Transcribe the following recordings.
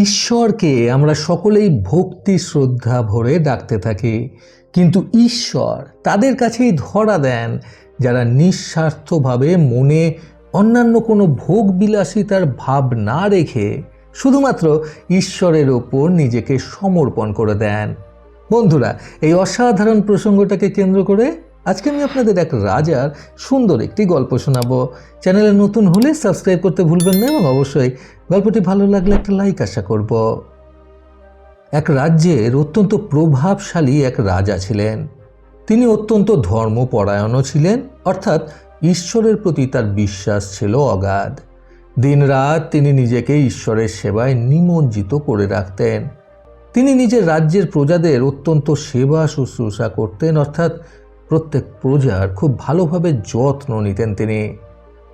ঈশ্বরকে আমরা সকলেই ভক্তি শ্রদ্ধা ভরে ডাকতে থাকি। কিন্তু ঈশ্বর তাদের কাছেই ধরা দেন, যারা নিঃস্বার্থভাবে মনে অন্যান্য কোনো ভোগ বিলাসিতার ভাব না রেখে শুধুমাত্র ঈশ্বরের ওপর নিজেকে সমর্পণ করে দেন। বন্ধুরা, এই অসাধারণ প্রসঙ্গটাকে কেন্দ্র করে আজকে আমি আপনাদের এক রাজার সুন্দর একটি গল্প শোনাবো। চ্যানেলে নতুন হলে সাবস্ক্রাইব করতে ভুলবেন না এবং অবশ্যই গল্পটি ভালো লাগলে একটা লাইক আশা করব। এক রাজ্যের অত্যন্ত প্রভাবশালী এক রাজা ছিলেন। তিনি অত্যন্ত ধর্মপরায়ণও ছিলেন, অর্থাৎ ঈশ্বরের প্রতি তার বিশ্বাস ছিল অগাধ। দিনরাত তিনি নিজেকে ঈশ্বরের সেবায় নিমজ্জিত করে রাখতেন। তিনি নিজের রাজ্যের প্রজাদের অত্যন্ত সেবা শুশ্রূষা করতেন, অর্থাৎ প্রত্যেক প্রজার খুব ভালোভাবে যত্ন নিতেন তিনি।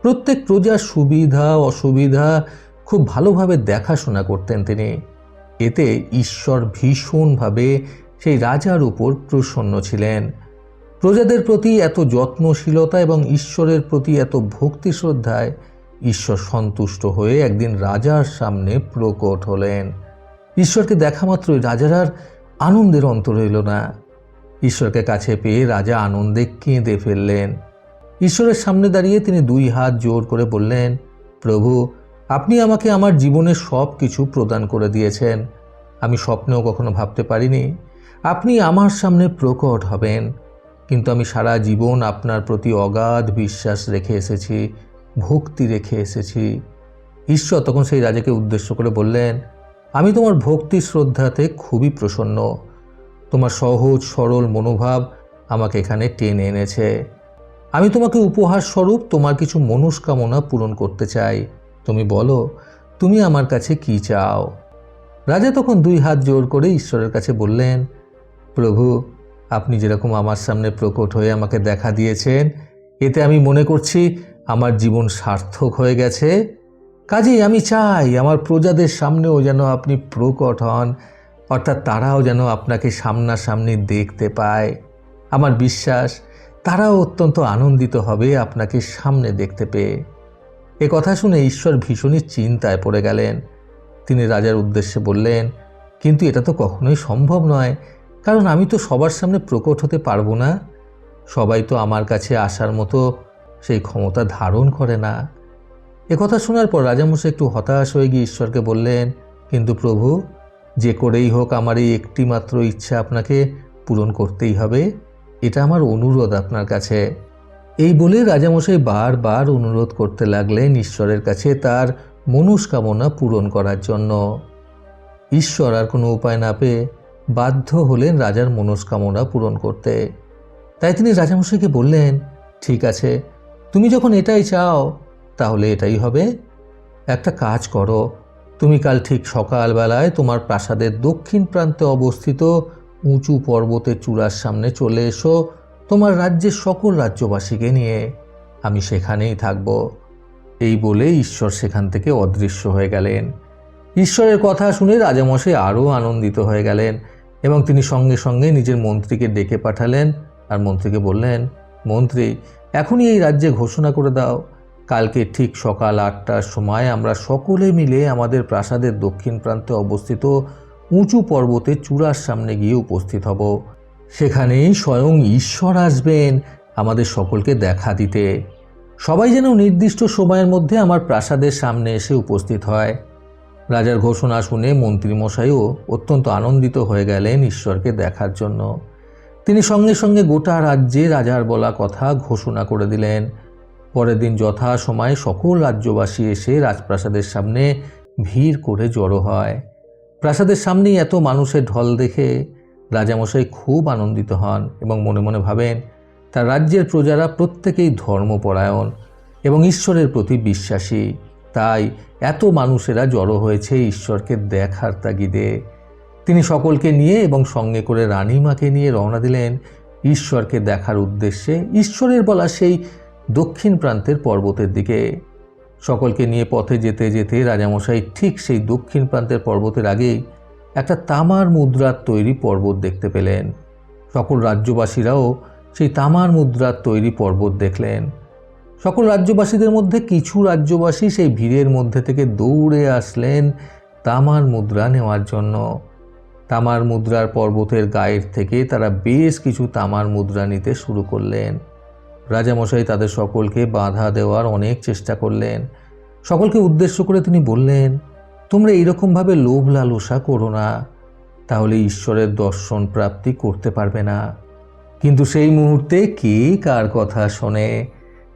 প্রত্যেক প্রজার সুবিধা, অসুবিধা খুব ভালোভাবে দেখাশোনা করতেন তিনি। এতে ঈশ্বর ভীষণভাবে সেই রাজার উপর প্রসন্ন ছিলেন। প্রজাদের প্রতি এত যত্নশীলতা এবং ঈশ্বরের প্রতি এত ভক্তি শ্রদ্ধায় ঈশ্বর সন্তুষ্ট হয়ে একদিন রাজার সামনে প্রকট হলেন। ঈশ্বরকে দেখা মাত্রই রাজার আর আনন্দের অন্ত রইল না। ঈশ্বরকে কাছে পেয়ে রাজা আনন্দে কেঁদে ফেললেন। ঈশ্বরের সামনে দাঁড়িয়ে তিনি দুই হাত জোর করে বললেন, প্রভু, আপনি আমাকে আমার জীবনের সব কিছু প্রদান করে দিয়েছেন। আমি স্বপ্নেও কখনো ভাবতে পারিনি। আপনি আমার সামনে প্রকট হবেন। কিন্তু আমি সারা জীবন আপনার প্রতি অগাধ বিশ্বাস রেখে এসেছি, ভক্তি রেখে এসেছি। ঈশ্বর তখন সেই রাজাকে উদ্দেশ্য করে বললেন, আমি তোমার ভক্তি শ্রদ্ধাতে খুবই প্রসন্ন। তোমার সহজ, সরল মনোভাব আমাকে এখানে টেনে এনেছে। আমি তোমাকে উপহার স্বরূপ তোমার কিছু মনস্কামনা পূরণ করতে চাই। তুমি বলো, তুমি আমার কাছে কি চাও? রাজা তখন দুই হাত জোর করে ঈশ্বরের কাছে বললেন, প্রভু, আপনি যেরকম আমার সামনে প্রকট হয়ে আমাকে দেখা দিয়েছেন, এতে আমি মনে করছি আমার জীবন সার্থক হয়ে গেছে। কাজেই আমি চাই আমার প্রজাদের সামনেও যেন আপনি প্রকট হন অর্থাৎ তারাও যেন আপনাকে সামনাসামনি দেখতে পায়। আমার বিশ্বাস, তারাও অত্যন্ত আনন্দিত হবে আপনাকে সামনে দেখতে পেয়ে। এ কথা শুনে ঈশ্বর ভীষণই চিন্তায় পড়ে গেলেন। তিনি রাজার উদ্দেশ্যে বললেন, কিন্তু এটা তো কখনোই সম্ভব নয়। কারণ আমি তো সবার সামনে প্রকট হতে পারব না। সবাই তো আমার কাছে আসার মতো সেই ক্ষমতা ধারণ করে না। এ কথা শোনার পর রাজামশাই একটু হতাশ হয়ে গিয়ে ঈশ্বরকে বললেন, কিন্তু প্রভু যে করেই হোক আমার এই একটি মাত্র ইচ্ছা আপনাকে পূরণ করতেই হবে, এটা আমার অনুরোধ আপনার কাছে। এই বলে রাজামশাই বারবার অনুরোধ করতে লাগলেন ঈশ্বরের কাছে তার মনস্কামনা পূরণ করার জন্য। ঈশ্বর আর কোনো উপায় না পেয়ে বাধ্য হলেন রাজার মনস্কামনা পূরণ করতে। তাই তিনি রাজামশাইকে বললেন, ঠিক আছে, তুমি যখন এটাই চাও, তাহলে এটাই হবে। একটা কাজ করো তুমি কাল ঠিক সকালবেলায় তোমার প্রাসাদের দক্ষিণ প্রান্তে অবস্থিত উঁচু পর্বতের চূড়ার সামনে চলে এসো তোমার রাজ্যের সকল রাজ্যবাসীকে নিয়ে। আমি সেখানেই থাকব। এই বলে ঈশ্বর সেখান থেকে অদৃশ্য হয়ে গেলেন। ঈশ্বরের কথা শুনে রাজামশাই আরও আনন্দিত হয়ে গেলেন এবং তিনি সঙ্গে সঙ্গে নিজের মন্ত্রীকে ডেকে পাঠালেন আর মন্ত্রীকে বললেন, মন্ত্রী, এখনই এই রাজ্যে ঘোষণা করে দাও কালকে ঠিক সকাল আটটার সময় আমরা সকলে মিলে আমাদের প্রাসাদের দক্ষিণ প্রান্তে অবস্থিত উঁচু পর্বতে চূড়ার সামনে গিয়ে উপস্থিত হব। সেখানেই স্বয়ং ঈশ্বর আসবেন আমাদের সকলকে দেখা দিতে। সবাই যেন নির্দিষ্ট সময়ের মধ্যে আমার প্রাসাদের সামনে এসে উপস্থিত হয়। রাজার ঘোষণা শুনে মন্ত্রীমশাইও অত্যন্ত আনন্দিত হয়ে গেলেন ঈশ্বরকে দেখার জন্য। তিনি সঙ্গে সঙ্গে গোটা রাজ্যে রাজার বলা কথা ঘোষণা করে দিলেন। পরের দিন যথা সময়ে সকল রাজ্যবাসী এসে রাজপ্রাসাদের সামনে ভিড় করে জড়ো হয়। প্রাসাদের সামনেই এত মানুষের ঢল দেখে রাজামশাই খুব আনন্দিত হন এবং মনে মনে ভাবেন, তার রাজ্যের প্রজারা প্রত্যেকেই ধর্মপরায়ণ এবং ঈশ্বরের প্রতি বিশ্বাসী। তাই এত মানুষেরা জড়ো হয়েছে ঈশ্বরকে দেখার তাগিদে। তিনি সকলকে নিয়ে এবং সঙ্গে করে রানীমাকে নিয়ে রওনা দিলেন ঈশ্বরকে দেখার উদ্দেশ্যে। ঈশ্বরের বলা সেই দক্ষিণ প্রান্তের পর্বতের দিকে। সকলকে নিয়ে পথে যেতে যেতে রাজামশাই ঠিক সেই দক্ষিণ প্রান্তের পর্বতের আগেই একটা তামার মুদ্রার তৈরি পর্বত দেখতে পেলেন। সকল রাজ্যবাসীরাও সেই তামার মুদ্রার তৈরি পর্বত দেখলেন। সকল রাজ্যবাসীদের মধ্যে কিছু রাজ্যবাসী সেই ভিড়ের মধ্যে থেকে দৌড়ে আসলেন তামার মুদ্রা নেওয়ার জন্য। তামার মুদ্রার পর্বতের গায়ের থেকে তারা বেশ কিছু তামার মুদ্রা নিতে শুরু করলেন। রাজামশাই তাদের সকলকে বাধা দেওয়ার অনেক চেষ্টা করলেন। সকলকে উদ্দেশ্য করে তিনি বললেন, তোমরা এইরকমভাবে লোভ লালসা করো না, তাহলে ঈশ্বরের দর্শন প্রাপ্তি করতে পারবে না। কিন্তু সেই মুহূর্তে কে কার কথা শোনে?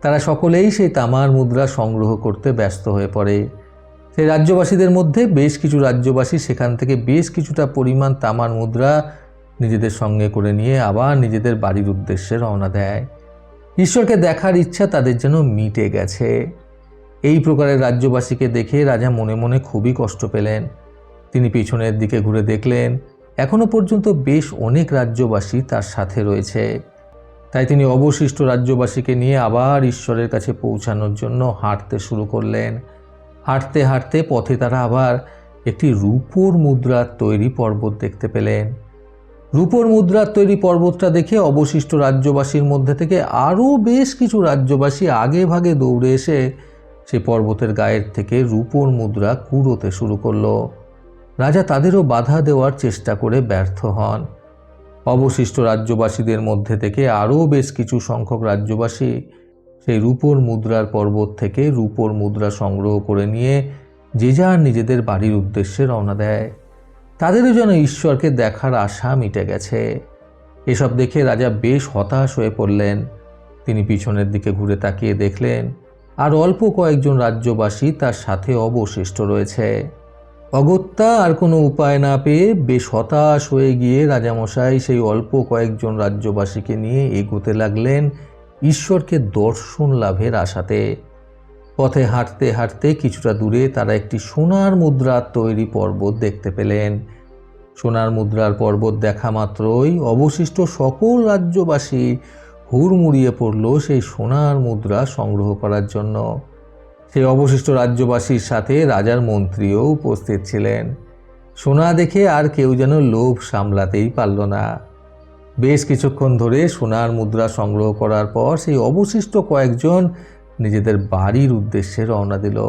তারা সকলেই সেই তামার মুদ্রা সংগ্রহ করতে ব্যস্ত হয়ে পড়ে। সেই রাজ্যবাসীদের মধ্যে বেশ কিছু রাজ্যবাসী সেখান থেকে বেশ কিছুটা পরিমাণ তামার মুদ্রা নিজেদের সঙ্গে করে নিয়ে আবার নিজেদের বাড়ির উদ্দেশ্যে রওনা দেয়। ঈশ্বরকে দেখার ইচ্ছা তাদের যেন মিটে গেছে। এই প্রকারের রাজ্যবাসীকে দেখে রাজা মনে মনে খুবই কষ্ট পেলেন। তিনি পিছনের দিকে ঘুরে দেখলেন, এখনও পর্যন্ত বেশ অনেক রাজ্যবাসী তার সাথে রয়েছে। তাই তিনি অবশিষ্ট রাজ্যবাসীকে নিয়ে আবার ঈশ্বরের কাছে পৌঁছানোর জন্য হাঁটতে শুরু করলেন। হাঁটতে হাঁটতে পথে তারা আবার একটি রূপোর মুদ্রার তৈরি পর্বত দেখতে পেলেন। রূপোর মুদ্রার তৈরি পর্বতটা দেখে অবশিষ্ট রাজ্যবাসীর মধ্যে থেকে আরও বেশ কিছু রাজ্যবাসী আগে ভাগে দৌড়ে এসে সে পর্বতের গায়ের থেকে রূপোর মুদ্রা কুড়োতে শুরু করল। রাজা তাদেরও বাধা দেওয়ার চেষ্টা করে ব্যর্থ হন। অবশিষ্ট রাজ্যবাসীদের মধ্যে থেকে আরও বেশ কিছু সংখ্যক রাজ্যবাসী সেই রূপোর মুদ্রার পর্বত থেকে রূপোর মুদ্রা সংগ্রহ করে নিয়ে যে যার নিজেদের বাড়ির উদ্দেশ্যে রওনা দেয়। তাদেরও যেন ঈশ্বরকে দেখার আশা মিটে গেছে। এসব দেখে রাজা বেশ হতাশ হয়ে পড়লেন। তিনি পিছনের দিকে ঘুরে তাকিয়ে দেখলেন, আর অল্প কয়েকজন রাজ্যবাসী তার সাথে অবশিষ্ট রয়েছে। অগত্যা আর কোনো উপায় না পেয়ে বেশ হতাশ হয়ে গিয়ে রাজামশাই সেই অল্প কয়েকজন রাজ্যবাসীকে নিয়ে এগোতে লাগলেন ঈশ্বরকে দর্শন লাভের আশাতে। পথে হাঁটতে হাঁটতে কিছুটা দূরে তারা একটি সোনার মুদ্রার তৈরি পর্বত দেখতে পেলেন। সোনার মুদ্রার পর্বত দেখা মাত্রই অবশিষ্ট সকল রাজ্যবাসী হুড়মুড়িয়ে পড়ল সেই সোনার মুদ্রা সংগ্রহ করার জন্য। সেই অবশিষ্ট রাজ্যবাসীর সাথে রাজার মন্ত্রীও উপস্থিত ছিলেন। সোনা দেখে আর কেউ যেন লোভ সামলাতেই পারল না। বেশ কিছুক্ষণ ধরে সোনার মুদ্রা সংগ্রহ করার পর সেই অবশিষ্ট কয়েকজন নিজেদের বাড়ির উদ্দেশ্যে রওনা দিল।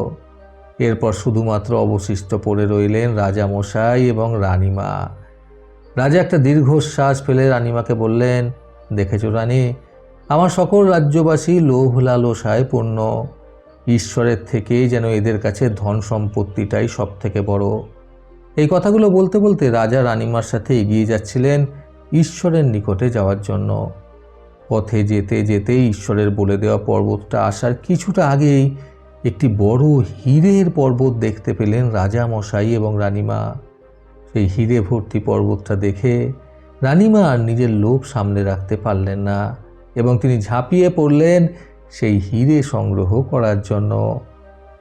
এরপর শুধুমাত্র অবশিষ্ট পড়ে রইলেন রাজামশাই এবং রানীমা। রাজা একটা দীর্ঘশ্বাস ফেলে রানীমাকে বললেন, দেখেছ রানী, আমার সকল রাজ্যবাসী লোভ লালসায় পূর্ণ। ঈশ্বরের থেকে যেন এদের কাছে ধন সম্পত্তিটাই সব থেকে বড় এই কথাগুলো বলতে বলতে রাজা রানীমার সাথে এগিয়ে যাচ্ছিলেন ঈশ্বরের নিকটে যাওয়ার জন্য। পথে যেতে যেতে ঈশ্বরের বলে দেওয়া পর্বতটা আসার কিছুটা আগেই একটি বড় হীরের পর্বত দেখতে পেলেন রাজা মশাই এবং রানীমা। সেই হিরে ভর্তি পর্বতটা দেখে রানীমা আর নিজের লোভ সামনে রাখতে পারলেন না এবং তিনি ঝাঁপিয়ে পড়লেন সেই হিরে সংগ্রহ করার জন্য।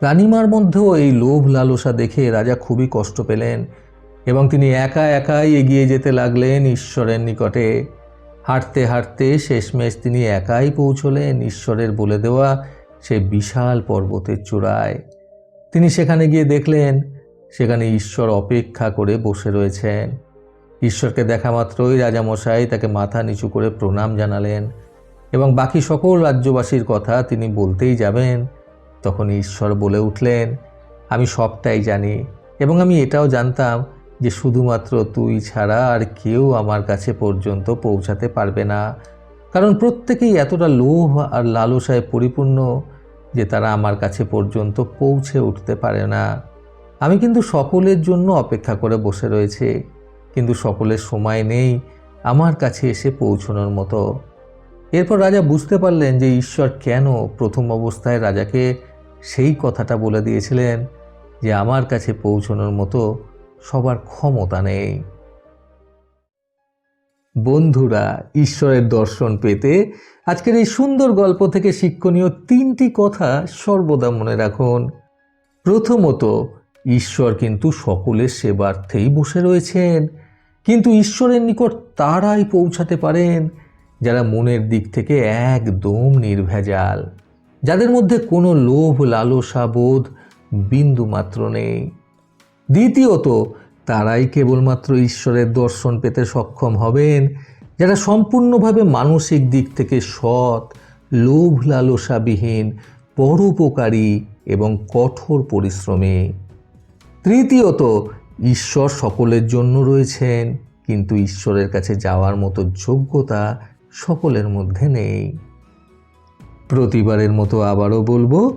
রানীমার মধ্যেও এই লোভ লালসা দেখে রাজা খুবই কষ্ট পেলেন এবং তিনি একা একাই এগিয়ে যেতে লাগলেন ঈশ্বরের নিকটে। হাঁটতে হাঁটতে শেষমেশ তিনি একাই পৌঁছলেন ঈশ্বরের বলে দেওয়া সে বিশাল পর্বতের চূড়ায়। তিনি সেখানে গিয়ে দেখলেন, সেখানে ঈশ্বর অপেক্ষা করে বসে রয়েছেন। ঈশ্বরকে দেখা মাত্রই রাজামশাই তাকে মাথা নিচু করে প্রণাম জানালেন এবং বাকি সকল রাজ্যবাসীর কথা তিনি বলতেই যাবেন। তখন ঈশ্বর বলে উঠলেন, আমি সবটাই জানি এবং আমি এটাও জানতাম যে শুধুমাত্র তুই ছাড়া আর কেউ আমার কাছে পর্যন্ত পৌঁছাতে পারবে না। কারণ প্রত্যেকেই এতটা লোভ আর লালসায় পরিপূর্ণ যে তারা আমার কাছে পর্যন্ত পৌঁছে উঠতে পারে না। আমি কিন্তু সকলের জন্য অপেক্ষা করে বসে রয়েছে, কিন্তু সকলের সময় নেই আমার কাছে এসে পৌঁছানোর মতো। এরপর রাজা বুঝতে পারলেন যে ঈশ্বর কেন প্রথম অবস্থায় রাজাকে সেই কথাটা বলে দিয়েছিলেন যে আমার কাছে পৌঁছানোর মতো সবার ক্ষমতা নেই। বন্ধুরা, ঈশ্বরের দর্শন পেতে আজকের এই সুন্দর গল্প থেকে শিক্ষণীয় তিনটি কথা সর্বদা মনে রাখুন। প্রথমত, ঈশ্বর কিন্তু সকলের সেবার্থেই বসে রয়েছেন। কিন্তু ঈশ্বরের নিকট তারাই পৌঁছাতে পারেন, যারা মনের দিক থেকে একদম নির্ভেজাল। যাদের মধ্যে কোনো লোভ, লালসা, বোধ বিন্দু মাত্র নেই। দ্বিতীয়ত, তারাই কেবলমাত্র ঈশ্বরের দর্শন পেতে সক্ষম হবেন, যারা সম্পূর্ণভাবে মানসিক দিক থেকে সৎ লোভ লালসাবিহীন পরোপকারী এবং কঠোর পরিশ্রমী। তৃতীয়ত, ঈশ্বর সকলের জন্য রয়েছেন, কিন্তু ঈশ্বরের কাছে যাওয়ার মতো যোগ্যতা সকলের মধ্যে নেই। প্রতিবারের মতো আবারও বলব